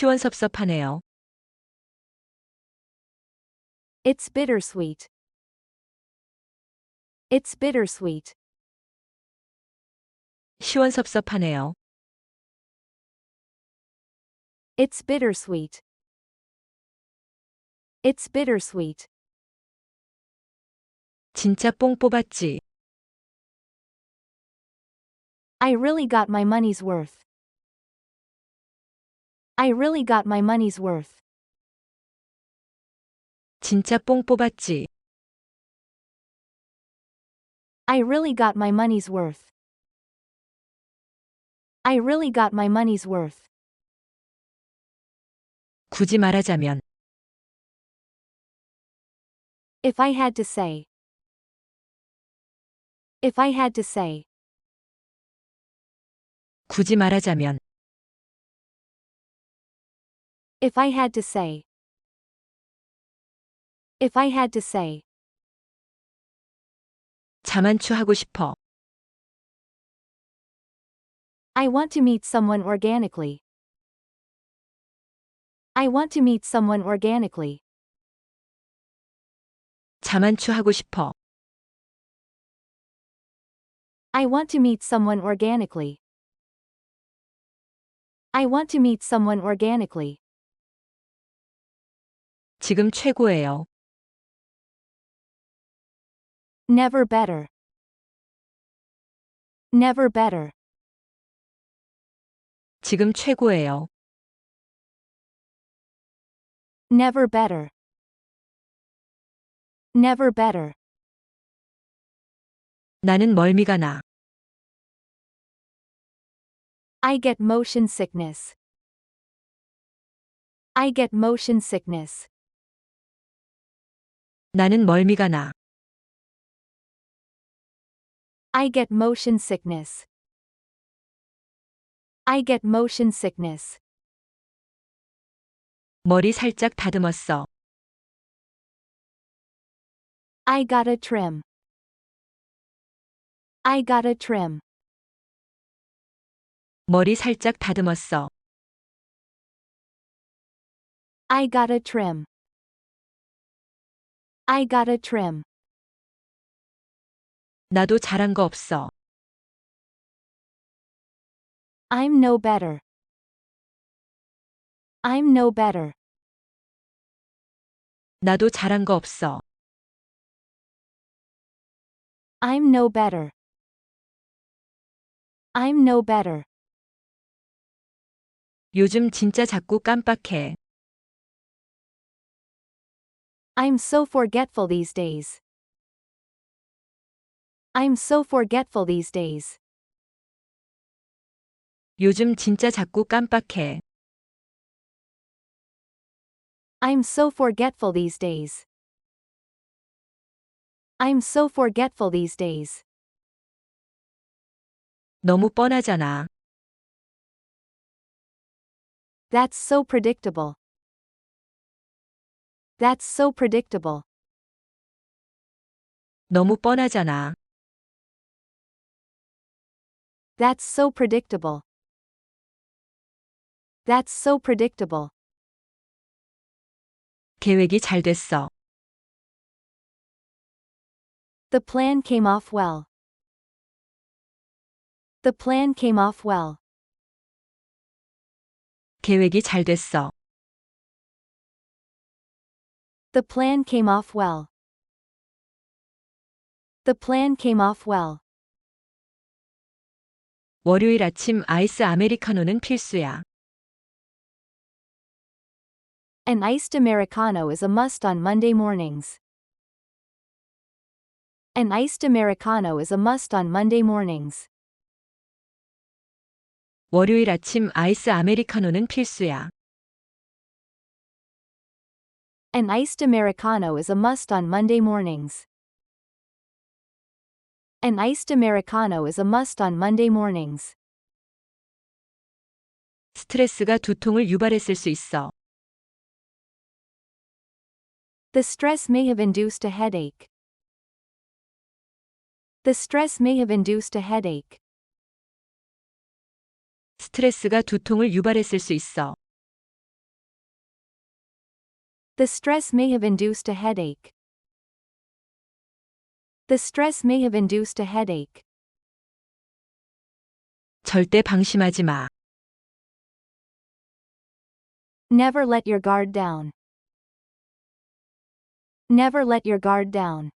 시원섭섭하네요. It's bittersweet. It's bittersweet. 시원섭섭하네요. It's bittersweet. It's bittersweet. 진짜 뽕 뽑았지. I really got my money's worth. I really got my money's worth. 진짜 뽕 뽑았지. I really got my money's worth. I really got my money's worth. 굳이 말하자면 If I had to say. If I had to say. 굳이 말하자면 If I had to say. If I had to say. 자만추하고 싶어. I want to meet someone organically. I want to meet someone organically. 자만추하고 싶어. I want to meet someone organically. I want to meet someone organically. 지금 최고예요. Never better. Never better. 지금 최고예요. Never better. Never better. 나는 멀미가 나. I get motion sickness. I get motion sickness. 나는 멀미가 나. I get motion sickness. I get motion sickness. 머리 살짝 다듬었어. I got a trim. I got a trim. 머리 살짝 다듬었어. I got a trim. I got a trim. 나도 잘한 거 없어. I'm no better. I'm no better. 나도 잘한 거 없어. I'm no better. I'm no better. 요즘 진짜 자꾸 깜빡해. I'm so forgetful these days. I'm so forgetful these days. 요즘 진짜 자꾸 깜빡해. I'm so forgetful these days. I'm so forgetful these days. 너무 뻔하잖아. That's so predictable. That's so predictable. 너무 뻔하잖아. That's so predictable. That's so predictable. 계획이 잘 됐어. The plan came off well. The plan came off well. 계획이 잘 됐어. The plan came off well. The plan came off well. 월요일 아침 아이스 아메리카노는 필수야. An iced Americano is a must on Monday mornings. An iced Americano is a must on Monday mornings. 월요일 아침 아이스 아메리카노는 필수야. An iced Americano is a must on Monday mornings. An iced Americano is a must on Monday mornings. 스트레스가 두통을 유발했을 수 있어. The stress may have induced a headache. The stress may have induced a headache. 스트레스가 두통을 유발했을 수 있어. The stress may have induced a headache. The stress may have induced a headache. 절대 방심하지 마. Never let your guard down. Never let your guard down.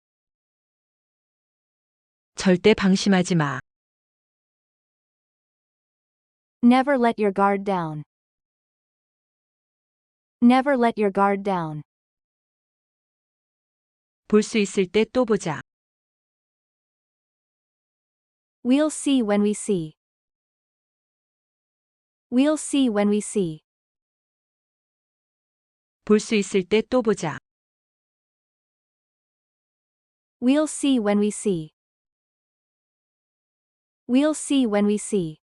절대 방심하지 마. Never let your guard down. Never let your guard down. 볼 수 있을 때 또 보자. We'll see when we see. We'll see when we see. 볼 수 있을 때 또 보자. We'll see when we see. We'll see when we see.